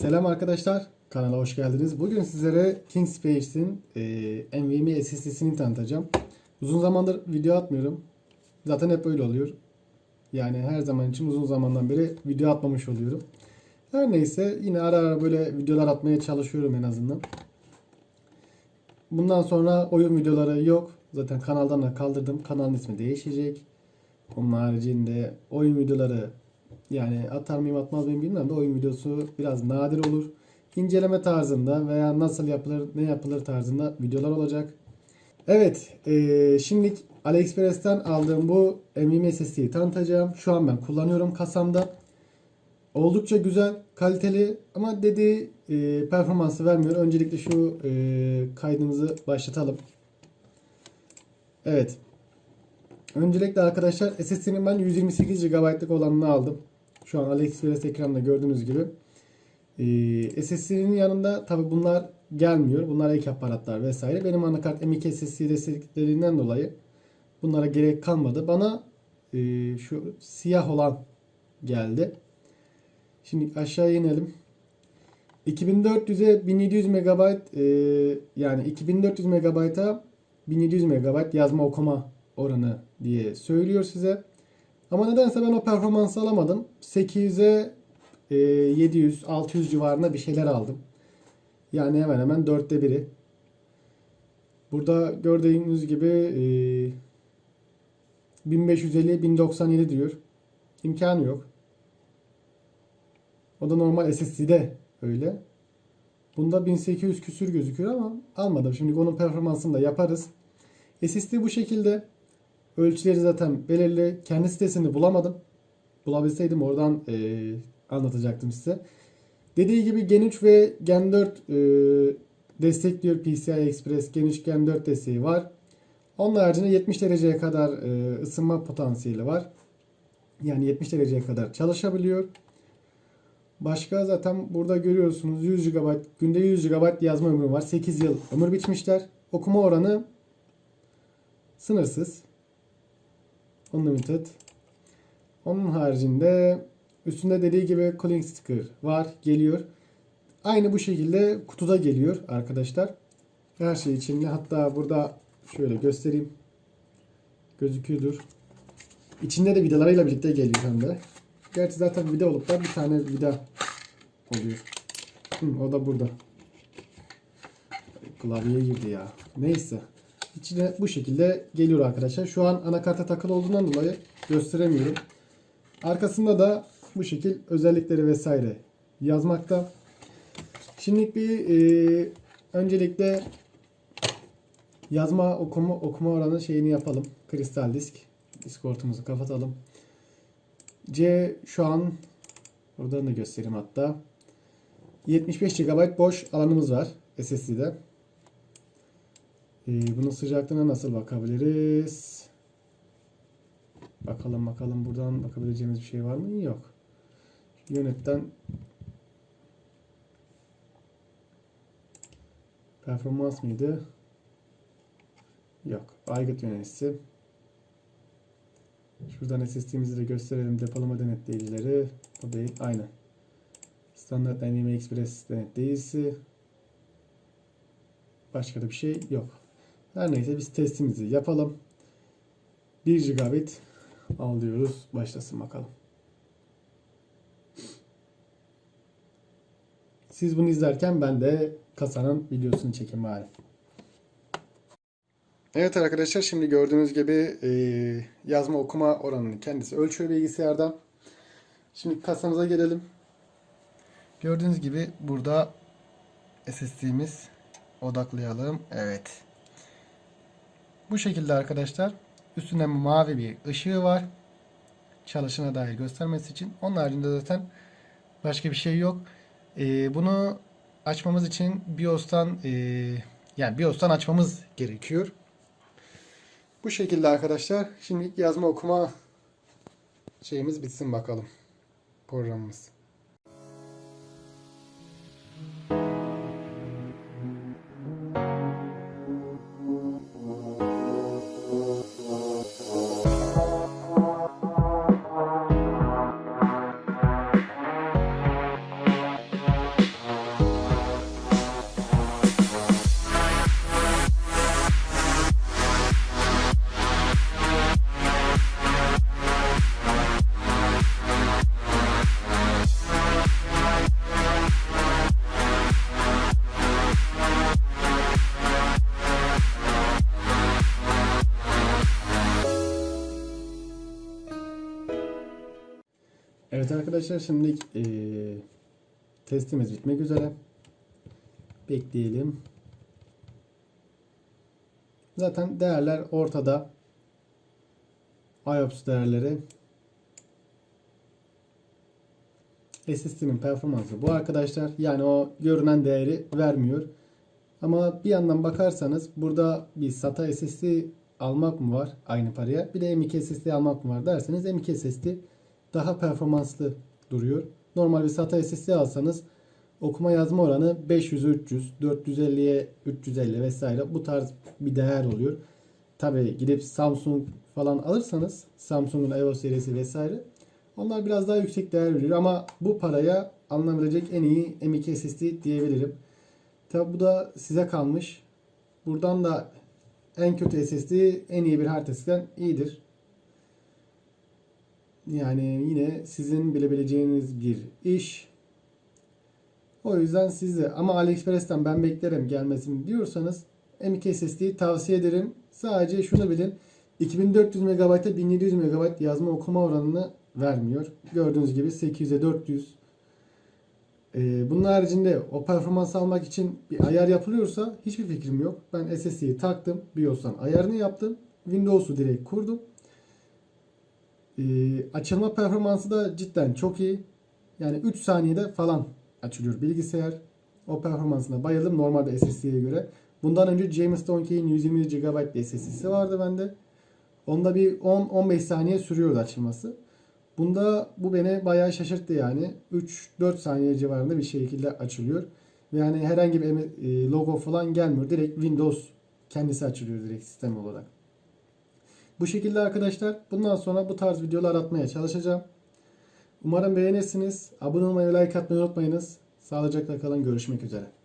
Selam arkadaşlar, kanala hoş geldiniz. Bugün sizlere Kingspace'in e, NVMe SSD'sini tanıtacağım. Uzun zamandır video atmıyorum. Zaten hep öyle oluyor. Yani her zaman için uzun zamandan beri video atmamış oluyorum. Her neyse yine ara ara böyle videolar atmaya çalışıyorum en azından. Bundan sonra oyun videoları yok. Zaten kanaldan da kaldırdım. Kanalın ismi değişecek. Onun haricinde oyun videoları yani atar mıyım atmaz mıyım bilmem de oyun videosu biraz nadir olur. İnceleme tarzında veya nasıl yapılır ne yapılır tarzında videolar olacak. Evet eee şimdilik AliExpress'ten aldığım bu NVMe SSD'yi tanıtacağım. Şu an ben kullanıyorum kasamda. Oldukça güzel, kaliteli ama dediği eee, performansı vermiyor. Öncelikle şu eee, kaydımızı başlatalım. Evet. Öncelikle arkadaşlar SSD'nin ben 128 GB'lık olanını aldım. Şu an AliExpress ekranda gördüğünüz gibi. Ee, SSD'nin yanında tabi bunlar gelmiyor. Bunlar ek aparatlar vesaire. Benim anakart M.2 SSD desteklerinden dolayı bunlara gerek kalmadı. Bana e, şu siyah olan geldi. Şimdi aşağı inelim. 2400'e 1700 MB e, yani 2400 MB'a 1700 MB yazma okuma oranı diye söylüyor size. Ama nedense ben o performansı alamadım. 800'e e, 700 600 civarında bir şeyler aldım. Yani hemen hemen dörtte biri. Burada gördüğünüz gibi e, 1550 1097 diyor. İmkanı yok. O da normal SSD'de öyle. Bunda 1800 küsür gözüküyor ama almadım. Şimdi onun performansını da yaparız. SSD bu şekilde. Ölçüleri zaten belirli. Kendi sitesini bulamadım. Bulabilseydim oradan e, anlatacaktım size. Dediği gibi Gen 3 ve Gen 4 e, destekliyor PCI Express. Gen 3 Gen 4 desteği var. Onun haricinde 70 dereceye kadar e, ısınma potansiyeli var. Yani 70 dereceye kadar çalışabiliyor. Başka zaten burada görüyorsunuz 100 GB, günde 100 GB yazma ömrü var. 8 yıl ömür biçmişler. Okuma oranı sınırsız. Unlimited. Onun haricinde üstünde dediği gibi cooling sticker var. Geliyor. Aynı bu şekilde kutuda geliyor arkadaşlar. Her şey içinde. Hatta burada şöyle göstereyim. Gözüküyordur. İçinde de vidalarıyla birlikte geliyor hem de. Gerçi zaten vida olup da bir tane vida oluyor. Hı, o da burada. Klavyeye girdi ya. Neyse. İçine bu şekilde geliyor arkadaşlar. Şu an anakarta takılı olduğundan dolayı gösteremiyorum. Arkasında da bu şekil özellikleri vesaire yazmakta. Şimdilik bir e, öncelikle yazma okuma okuma oranı şeyini yapalım. Kristal disk. Discord'umuzu kapatalım. C şu an buradan da göstereyim hatta. 75 GB boş alanımız var SSD'de. Ee, bunun sıcaklığına nasıl bakabiliriz? Bakalım bakalım buradan bakabileceğimiz bir şey var mı? Yok. Yönetten performans mıydı? Yok. Aygıt yöneticisi. Şuradan SSD'mizi de gösterelim. Depolama denetleyicileri. Bu değil. Aynen. Standart NVMe Express denetleyicisi. Başka da bir şey yok. Her neyse biz testimizi yapalım. 1 gigabit al diyoruz. Başlasın bakalım. Siz bunu izlerken ben de kasanın videosunu çekeyim bari. Evet arkadaşlar şimdi gördüğünüz gibi e, yazma okuma oranını kendisi ölçüyor bilgisayardan. Şimdi kasamıza gelelim. Gördüğünüz gibi burada SSD'miz odaklayalım. Evet. Bu şekilde arkadaşlar. Üstünde mavi bir ışığı var. Çalışına dair göstermesi için. Onun haricinde zaten başka bir şey yok. Ee, bunu açmamız için BIOS'tan e, yani BIOS'tan açmamız gerekiyor. Bu şekilde arkadaşlar. Şimdi yazma okuma şeyimiz bitsin bakalım. Programımız. Evet arkadaşlar şimdi e, testimiz bitmek üzere. Bekleyelim. Zaten değerler ortada. IOPS değerleri. SSD'nin performansı bu arkadaşlar. Yani o görünen değeri vermiyor. Ama bir yandan bakarsanız burada bir SATA SSD almak mı var aynı paraya? Bir de M.2 SSD almak mı var derseniz M.2 SSD daha performanslı duruyor. Normal bir SATA SSD alsanız okuma yazma oranı 500'e 300, 450'ye 350 vesaire bu tarz bir değer oluyor. Tabi gidip Samsung falan alırsanız Samsung'un EVO serisi vesaire onlar biraz daha yüksek değer veriyor ama bu paraya alınabilecek en iyi M.2 SSD diyebilirim. Tabi bu da size kalmış. Buradan da en kötü SSD en iyi bir hard SSD'den iyidir. Yani yine sizin bilebileceğiniz bir iş. O yüzden size ama AliExpress'ten ben beklerim gelmesini diyorsanız M.2 SSD'yi tavsiye ederim. Sadece şunu bilin. 2400 MB'e 1700 MB yazma okuma oranını vermiyor. Gördüğünüz gibi 800'e 400. Ee, bunun haricinde o performans almak için bir ayar yapılıyorsa hiçbir fikrim yok. Ben SSD'yi taktım. BIOS'tan ayarını yaptım. Windows'u direkt kurdum. Ee, açılma performansı da cidden çok iyi. Yani 3 saniyede falan açılıyor bilgisayar. O performansına bayıldım normalde SSD'ye göre. Bundan önce James Tonkey'in 120 GB SSD'si vardı bende. Onda bir 10-15 saniye sürüyordu açılması. Bunda bu beni bayağı şaşırttı yani. 3-4 saniye civarında bir şekilde açılıyor. Yani herhangi bir e, logo falan gelmiyor. Direkt Windows kendisi açılıyor direkt sistem olarak. Bu şekilde arkadaşlar bundan sonra bu tarz videolar atmaya çalışacağım. Umarım beğenirsiniz. Abone olmayı ve like atmayı unutmayınız. Sağlıcakla kalın. Görüşmek üzere.